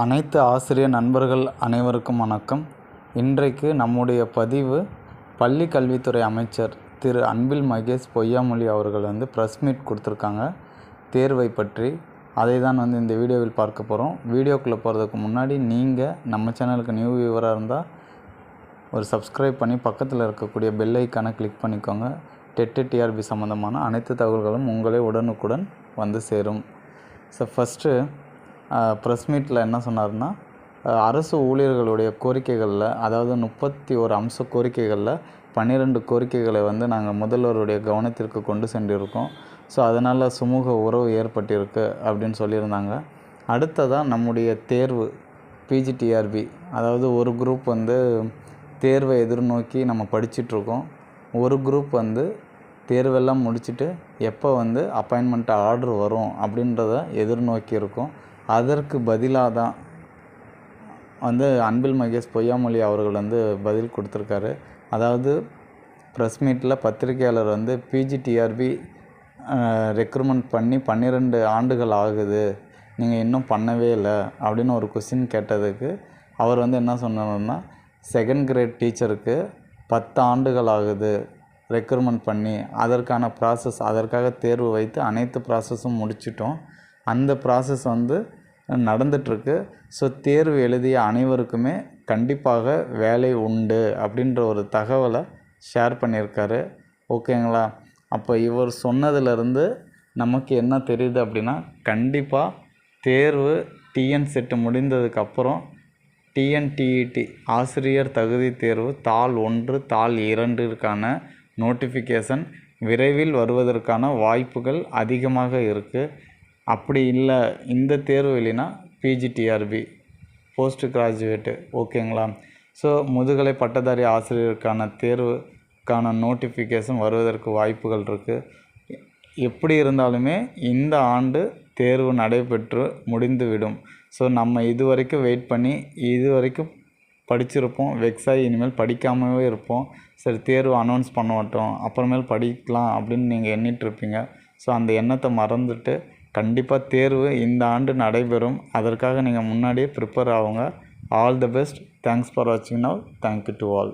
அனைத்து ஆசிரியர் நண்பர்கள் அனைவருக்கும் வணக்கம். இன்றைக்கு நம்முடைய பதிவு பள்ளி கல்வித்துறை அமைச்சர் திரு அன்பில் மகேஷ் பொய்யாமொழி அவர்கள் வந்து ப்ரெஸ் மீட் கொடுத்துருக்காங்க. தேர்வை பற்றி அதை தான் வந்து இந்த வீடியோவில் பார்க்க போகிறோம் வீடியோக்குள்ளே போகிறதுக்கு முன்னாடி நீங்கள் நம்ம சேனலுக்கு நியூ வியூவராக இருந்தால் ஒரு சப்ஸ்கிரைப் பண்ணி பக்கத்தில் இருக்கக்கூடிய பெல் ஐக்கானை கிளிக் பண்ணிக்கோங்க. டெட்டு டிஆர்பி சம்மந்தமான அனைத்து தகவல்களும் உங்களே உடனுக்குடன் வந்து சேரும். ஸோ ஃபஸ்ட்டு ப்ரெஸ் மீட்டில் என்ன சொன்னார்னா அரசு ஊழியர்களுடைய கோரிக்கைகளில் அதாவது முப்பத்தி ஒரு அம்ச கோரிக்கைகளில் பன்னிரெண்டு கோரிக்கைகளை வந்து நாங்கள் முதல்வருடைய கவனத்திற்கு கொண்டு சென்றிருக்கோம். ஸோ அதனால் சுமூக உறவு ஏற்பட்டிருக்கு அப்படின்னு சொல்லியிருந்தாங்க. அடுத்ததாக நம்முடைய தேர்வு பிஜிடிஆர்பி அதாவது ஒரு குரூப் வந்து தேர்வை எதிர்நோக்கி நம்ம படிச்சிட்ருக்கோம். ஒரு குரூப் வந்து தேர்வெல்லாம் முடிச்சுட்டு எப்போ வந்து அப்பாயின்மெண்ட் ஆர்டர் வரும் அப்படின்றத எதிர்நோக்கி இருக்கோம் அதற்கு பதிலாக தான் வந்து அன்பில் மகேஷ் பொய்யாமொழி அவர்கள் வந்து பதில் கொடுத்துருக்காரு. அதாவது ப்ரெஸ் மீட்டில் பத்திரிகையாளர் வந்து பிஜிடிஆர்பி ரெக்ரூட்மெண்ட் பண்ணி பன்னிரெண்டு ஆண்டுகள் ஆகுது. நீங்கள் இன்னும் பண்ணவே இல்லை அப்படின்னு ஒரு கொஸ்டின் கேட்டதுக்கு அவர் வந்து என்ன சொன்னார்னா செகண்ட் கிரேட் டீச்சருக்கு பத்து ஆண்டுகள் ஆகுது ரெக்ரூட்மெண்ட் பண்ணி அதற்கான ப்ராசஸ் அதற்காக தேர்வு வைத்து அனைத்து ப்ராசஸும் முடிச்சிட்டோம். அந்த ப்ராசஸ் வந்து நடந்துட்டுருக்கு. ஸோ தேர்வு எழுதிய அனைவருக்குமே கண்டிப்பாக வேலை உண்டு அப்படின்ற ஒரு தகவலை ஷேர் பண்ணியிருக்காரு. ஓகேங்களா அப்போ இவர் சொன்னதுலேருந்து நமக்கு என்ன தெரியுது அப்படின்னா கண்டிப்பாக தேர்வு டிஎன் செட்டு முடிந்ததுக்கப்புறம் டிஎன்டிஇடி ஆசிரியர் தகுதி தேர்வு தாள் ஒன்று தாள் இரண்டிற்கான நோட்டிஃபிகேஷன் விரைவில் வருவதற்கான வாய்ப்புகள் அதிகமாக இருக்குது அப்படி இல்லை இந்த தேர்வு இல்லைன்னா பிஜிடிஆர்பி போஸ்ட் கிராஜுவேட்டு ஓகேங்களா? ஸோ முதுகலை பட்டதாரி ஆசிரியருக்கான தேர்வுக்கான நோட்டிஃபிகேஷன் வருவதற்கு வாய்ப்புகள் இருக்குது எப்படி இருந்தாலுமே இந்த ஆண்டு தேர்வு நடைபெற்று முடிந்துவிடும். ஸோ நம்ம இது வரைக்கும் வெயிட் பண்ணி இது வரைக்கும் படிச்சிருப்போம். வெக்ஸாகி இனிமேல் படிக்காமவே இருப்போம். சரி தேர்வு அனௌன்ஸ் பண்ண மாட்டோம். அப்புறமேல் படிக்கலாம் அப்படின்னு நீங்கள் எண்ணிட்டு இருப்பீங்க. ஸோ அந்த எண்ணத்தை மறந்துட்டு கண்டிப்பாக தேர்வு இந்த ஆண்டு நடைபெறும். அதற்காக நீங்கள் முன்னாடியே ப்ரிப்பேர் ஆகுங்க. All the best thanks for வாட்சிங் now thank you to all